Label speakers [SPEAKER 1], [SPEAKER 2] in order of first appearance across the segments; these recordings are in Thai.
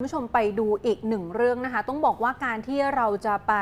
[SPEAKER 1] คุณผู้ชมไปดูอีกหนึ่งเรื่องนะคะ ต้องบอกว่าการที่เราจะไป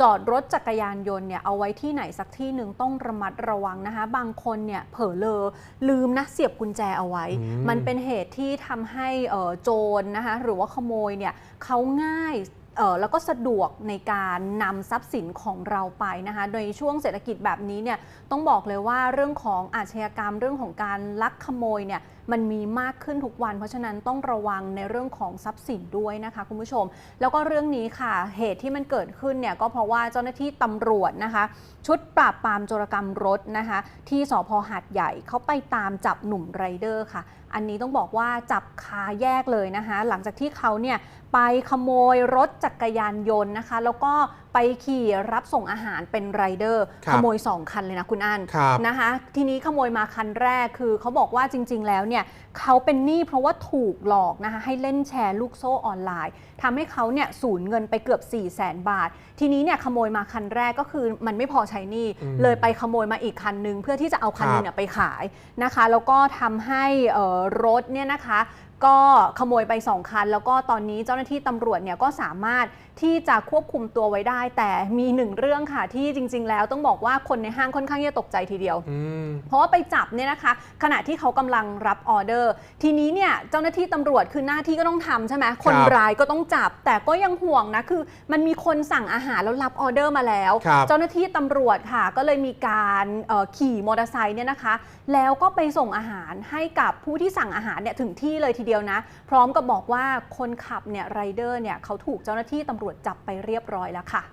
[SPEAKER 1] จอดรถจักรยานยนต์เนี่ยเอาไว้ที่ไหนสักที่หนึ่งต้องระมัดระวังนะคะ บางคนเนี่ยเผลอเลอลืมนะเสียบกุญแจเอาไว้
[SPEAKER 2] อืม
[SPEAKER 1] มันเป็นเหตุที่ทำให้เอ่อโจรนะคะหรือว่าขโมยเนี่ยเขาง่ายเอ่อ แล้วก็สะดวกในการนำทรัพย์สินของเราไปนะคะโดยช่วงเศรษฐกิจแบบนี้เนี่ยต้องบอกเลยว่าเรื่องของอาชญากรรมเรื่องของการลักขโมยเนี่ยมันมีมากขึ้นทุกวัน เพราะฉะนั้นต้องระวังในเรื่องของทรัพย์สินด้วยนะคะคุณผู้ชม แล้วก็เรื่องนี้ค่ะ เหตุที่มันเกิดขึ้นเนี่ยก็เพราะว่าเจ้าหน้าที่ตำรวจนะคะ ชุดปราบปรามโจรกรรมรถนะคะ ที่สพหาดใหญ่เขาไปตามจับหนุ่มไรเดอร์ค่ะ อันนี้ต้องบอกว่าจับคาแยกเลยนะคะ หลังจากที่เขาเนี่ย ไปขโมยรถจักรยานยนต์นะคะ แล้วก็ไปขี่รับส่งอาหารเป็นไรเดอร์
[SPEAKER 2] ครับ
[SPEAKER 1] ขโมย 2 คันเลยนะคุณอัน
[SPEAKER 2] ครับ
[SPEAKER 1] นะคะ ทีนี้ขโมยมาคันแรกคือเขาบอกว่าจริง ๆ แล้วเนี่ยเขาเป็นหนี้เพราะว่าถูกหลอกนะคะ ให้เล่นแชร์ลูกโซ่ออนไลน์ทำให้เขาเนี่ยสูญเงินไปเกือบ 4 0 0แสนบาท ทีนี้เนี่ยขโมยมาคันแรกก็คือมันไม่พอใช้หนี้
[SPEAKER 2] อืม
[SPEAKER 1] เลยไปขโมยมาอีกคันนึง เพื่อที่จะเอาคันนึงเนี่ยไปขายนะคะ แล้วก็ทำให้เอ่อรถเนี่ยนะคะ ก็ขโมยไป 2 คัน แล้วก็ตอนนี้เจ้าหน้าที่ตำรวจเนี่ยก็สามารถที่จะควบคุมตัวไว้ได้ แต่มีหนึ่งเรื่องค่ะที่จริง ๆ แล้วต้องบอกว่าคนในห้างค่อนข้างที่จะตกใจทีเดียว
[SPEAKER 2] อืม
[SPEAKER 1] เพราะว่าไปจับเนี่ยนะคะ ขณะที่เขากำลังรับออเดอร์ ทีนี้เนี่ยเจ้าหน้าที่ตำรวจคือหน้าที่ก็ต้องทำใช่ไหมคนร้ายก็ต้องจับ แต่ก็ยังห่วงนะคือ มันมีคนสั่งอาหารแล้วรับออเดอร์มาแล้ว
[SPEAKER 2] ครับ
[SPEAKER 1] เจ้าหน้าที่ตำรวจค่ะ ก็เลยมีการเอ่อขี่มอเตอร์ไซค์เนี่ยนะคะ แล้วก็ไปส่งอาหารให้กับผู้ที่สั่งอาหารเนี่ยถึงที่เลยทีเดียวนะ พร้อมกับบอกว่าคนขับเนี่ยไรเดอร์เนี่ยเขาถูกเจ้าหน้าที่ตำรวจจับไปเรียบร้อยแล้วค่ะ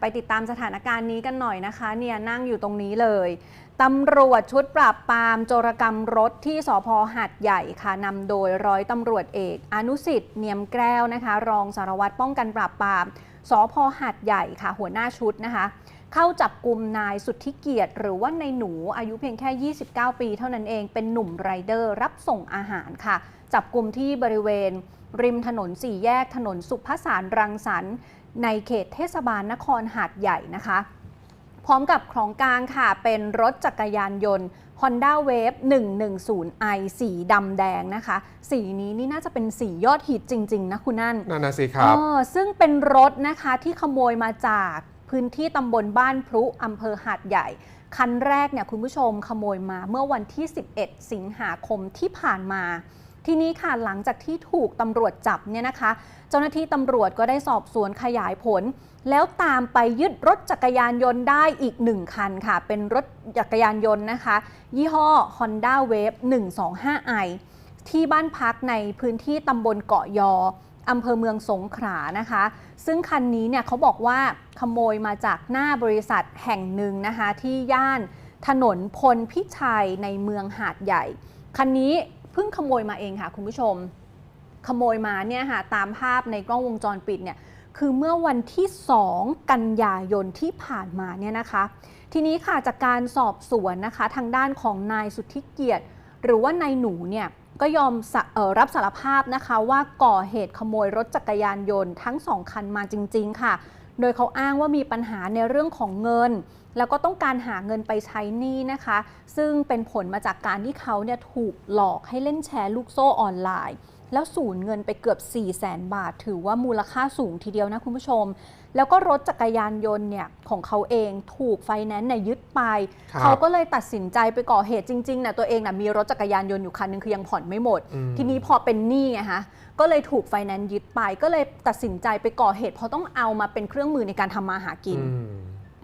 [SPEAKER 1] ไปติดตามสถานการณ์นี้กันหน่อยนะคะเนี่ยนั่งอยู่ตรงนี้เลยตำรวจชุดปราบปรามโจรกรรมรถที่สพหาดใหญ่ค่ะนำโดยร้อยตำรวจเอก อนุสิทธิ์เนียมแก้วนะคะ รองสารวัตรป้องกันปราบปรามสพหาดใหญ่ค่ะ หัวหน้าชุดนะคะ เข้าจับกลุ่มนายสุทธิเกียรติ หรือว่าในหนูอายุเพียงแค่ 29 ปีเท่านั้นเองเป็นหนุ่มไรเดอร์รับส่งอาหารค่ะ จับกลุ่มที่บริเวณ ริมถนนสี่แยกถนนสุภสารรังสรรค์ในเขตเทศบาลนครหาดใหญ่นะคะ พร้อมกับของกลางค่ะ เป็นรถจักรยานยนต์ Honda Wave 110i สีดำแดงนะคะ สีนี้นี่น่าจะเป็นสียอดฮิตจริง ๆ นะคุณนั่น
[SPEAKER 2] นั่นนะสิครับ
[SPEAKER 1] เออซึ่งเป็นรถนะคะที่ขโมยมาจาก พื้นที่ตำบลบ้านพลุอำเภอหาดใหญ่ คันแรกเนี่ยคุณผู้ชมขโมยมาเมื่อวันที่ 11 สิงหาคมที่ผ่านมาทีนี้ค่ะหลังจากที่ถูกตำรวจจับเนี่ยนะคะ เจ้าหน้าที่ตำรวจก็ได้สอบสวนขยายผล แล้วตามไปยึดรถจักรยานยนต์ได้อีกหนึ่งคันค่ะ เป็นรถจักรยานยนต์นะคะ ยี่ห้อ Honda Wave 125i ที่บ้านพักในพื้นที่ตำบลเกาะยอ อำเภอเมืองสงขลานะคะ ซึ่งคันนี้เนี่ยเขาบอกว่าขโมยมาจากหน้าบริษัทแห่งหนึ่งนะคะที่ย่านถนนพลพิชัยในเมืองหาดใหญ่ คันนี้เพิ่งขโมยมาเองค่ะคุณผู้ชม ขโมยมาเนี่ยค่ะตามภาพในกล้องวงจรปิดเนี่ยคือเมื่อวันที่ 2 กันยายนที่ผ่านมาเนี่ยนะคะ ทีนี้ค่ะจากการสอบสวนนะคะทางด้านของนายสุทธิเกียรติ หรือว่านายหนูเนี่ยก็ยอมออรับสารภาพนะคะว่าก่อเหตุขโมยรถจักรยานยนต์ทั้งสองคันมาจริง ๆ ค่ะ โดยเขาอ้างว่ามีปัญหาในเรื่องของเงิน แล้วก็ต้องการหาเงินไปใช้หนี้นะคะ ซึ่งเป็นผลมาจากการที่เขาเนี่ยถูกหลอกให้เล่นแชร์ลูกโซ่ออนไลน์ แล้วสูญเงินไปเกือบ 4 0 0แสนบาท ถือว่ามูลค่าสูงทีเดียวนะคุณผู้ชม แล้วก็รถจักรยานยนต์เนี่ยของเขาเองถูกไฟแนนซ์เนี่ยยึดไป
[SPEAKER 2] ครับ
[SPEAKER 1] เขาก็เลยตัดสินใจไปก่อเหตุจริงๆนะตัวเองนะมีรถจักรยานยนต์อยู่คันหนึงคือยังผ่อนไม่หมด
[SPEAKER 2] อืม
[SPEAKER 1] ทีนี้พอเป็นหนี้ไงฮะก็เลยถูกไฟแนนซ์ยึดไป ก็เลยตัดสินใจไปก่อเหตุเพราะต้องเอามาเป็นเครื่องมือในการทำมาหากิน
[SPEAKER 2] อืม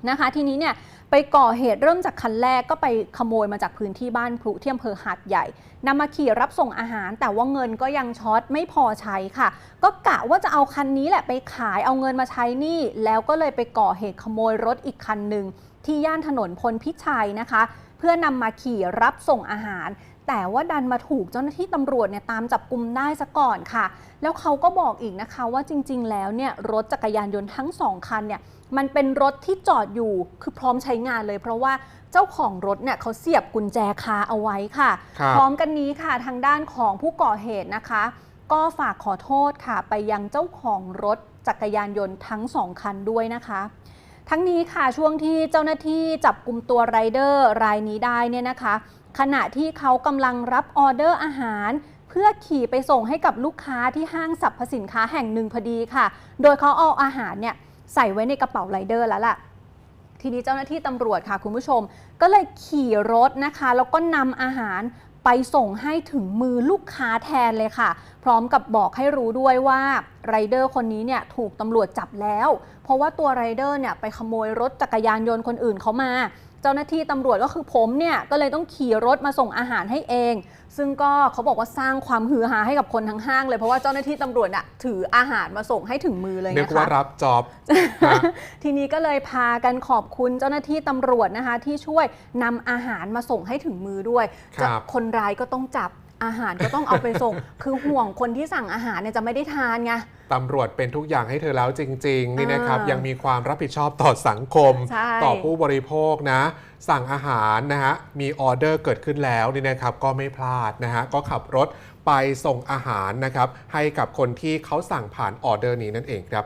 [SPEAKER 1] นะคะทีนี้เนี่ย ไปก่อเหตุเริ่มจากคันแรกก็ไปขโมยมาจากพื้นที่บ้านพลุที่อำเภอหาดใหญ่นำมาขี่รับส่งอาหาร แต่ว่าเงินก็ยังช็อตไม่พอใช้ค่ะ ก็กะว่าจะเอาคันนี้แหละไปขายเอาเงินมาใช้นี่ แล้วก็เลยไปก่อเหตุขโมยรถอีกคันหนึ่งที่ย่านถนนพลพิชัยนะคะ พื่อนำมาขี่รับส่งอาหาร แต่ว่าดันมาถูกเจ้าหน้าที่ตำรวจเนี่ยตามจับกลุ่มได้ซะก่อนค่ะ แล้วเขาก็บอกอีกนะคะว่าจริง ๆ แล้วเนี่ยรถจักรยานยนต์ทั้งสองคันเนี่ยมันเป็นรถที่จอดอยู่คือพร้อมใช้งานเลย เพราะว่าเจ้าของรถเนี่ยเขาเสียบกุญแจคาเอาไว้ค่ะ
[SPEAKER 2] ครับ
[SPEAKER 1] พร้อมกันนี้ค่ะทางด้านของผู้ก่อเหตุนะคะ ก็ฝากขอโทษค่ะไปยังเจ้าของรถจักรยานยนต์ทั้งสองคันด้วยนะคะ ทั้งนี้ค่ะช่วงที่เจ้าหน้าที่จับกลุ่มตัวไรเดอร์รายนี้ได้เนี่ยนะคะ ขณะที่เขากำลังรับออเดอร์อาหาร เพื่อขี่ไปส่งให้กับลูกค้าที่ห้างสรรพสินค้าแห่งหนึ่งพอดีค่ะ โดยเขาเอาอาหารเนี่ยใส่ไว้ในกระเป๋าไรเดอร์แล้วล่ะทีนี้เจ้าหน้าที่ตำรวจค่ะคุณผู้ชม ก็เลยขี่รถนะคะ แล้วก็นำอาหาร ไปส่งให้ถึงมือลูกค้าแทนเลยค่ะ พร้อมกับบอกให้รู้ด้วยว่าไรเดอร์คนนี้เนี่ยถูกตำรวจจับแล้ว เพราะว่าตัวไรเดอร์เนี่ยไปขโมยรถจักรยานยนต์คนอื่นเขามา เจ้าหน้าที่ตำรวจก็คือผมเนี่ยก็เลยต้องขี่รถมาส่งอาหารให้เอง ซึ่งก็เขาบอกว่าสร้างความฮือฮาให้กับคนทั้งห้างเลยเพราะว่าเจ้าหน้าที่ตำรวจน่ะถืออาหารมาส่งให้ถึงมือเลย
[SPEAKER 2] นึก
[SPEAKER 1] นะคะ
[SPEAKER 2] ว่ารับจ็อบนะ
[SPEAKER 1] ทีนี้ก็เลยพากันขอบคุณเจ้าหน้าที่ตำรวจนะคะที่ช่วยนำอาหารมาส่งให้ถึงมือด้วย
[SPEAKER 2] ครับ
[SPEAKER 1] จะคนร้ายก็ต้องจับ อาหารก็ต้องเอาไปส่ง คือห่วงคนที่สั่งอาหารเนี่ยจะไม่ได้ทานไง
[SPEAKER 2] ตำรวจเป็นทุกอย่างให้เธอแล้วจริง ๆ นี่นะครับ
[SPEAKER 1] อ่ายั
[SPEAKER 2] ยังมีความรับผิดชอบต่อสังคม
[SPEAKER 1] ใช่
[SPEAKER 2] ต่อผู้บริโภคนะ สั่งอาหารนะฮะมีออเดอร์เกิดขึ้นแล้วนี่นะครับก็ไม่พลาดนะฮะก็ขับรถไปส่งอาหารนะครับให้กับคนที่เขาสั่งผ่านออเดอร์นี้นั่นเองครับ